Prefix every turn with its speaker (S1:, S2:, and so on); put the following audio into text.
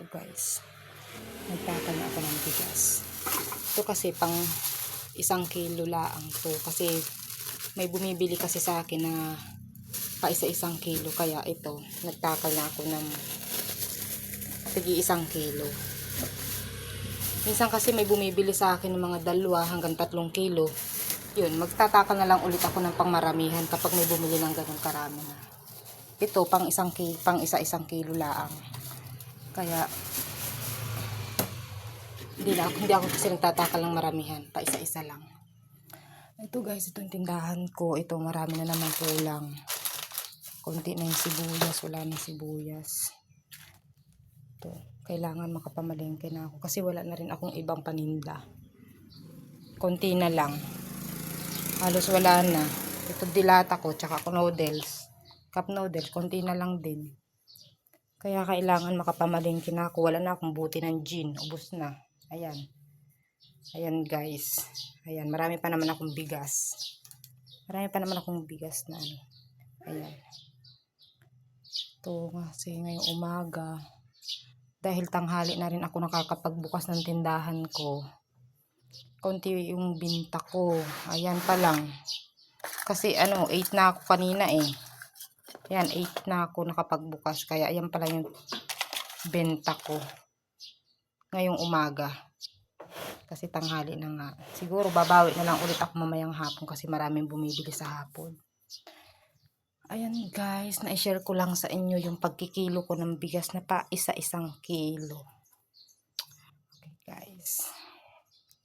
S1: Ito guys. Nagtaka na ako ng bigas. Ito kasi pang isang kilo laang to. Kasi may bumibili kasi sa akin na pa isa-isang kilo. Kaya ito, nagtaka na ako ng tigi isang kilo. Minsan kasi may bumibili sa akin ng mga dalawa hanggang tatlong kilo. Yun, magtataka na lang ulit ako ng pangmaramihan kapag may bumili ng ganun karami na. Ito, pang isang pang isa-isang kilo laang. Kaya, hindi na hindi ako kasi nagtataka lang maramihan, pa isa-isa lang. Ito guys, ito yung tindahan ko. Ito, marami na naman kulang. Konti na yung sibuyas, wala na sibuyas. Ito, kailangan makapamalengke na ako kasi wala na rin akong ibang paninda. Konti na lang. Halos wala na. Ito dilata ko, tsaka noodles. Cup noodles, konti na lang din. Kaya kailangan makapamalengke na ako. Wala na akong buti ng gin. Ubus na. Ayan. Ayan guys. Ayan. Marami pa naman akong bigas. Marami pa naman akong bigas na ano. Ayan. Ito kasi ngayong umaga. Dahil tanghali na rin ako nakakapagbukas ng tindahan ko. Konti yung binta ko. Ayan pa lang. Kasi ano, 8 na ako kanina eh. Ayan, 8 na ako nakapagbukas. Kaya ayan pala yung benta ko. Ngayong umaga. Kasi tanghali na nga. Siguro babawi na lang ulit ako mamayang hapon kasi maraming bumibili sa hapon. Ayan guys, na-share ko lang sa inyo yung pagkikilo ko ng bigas na pa isa-isang kilo. Okay guys.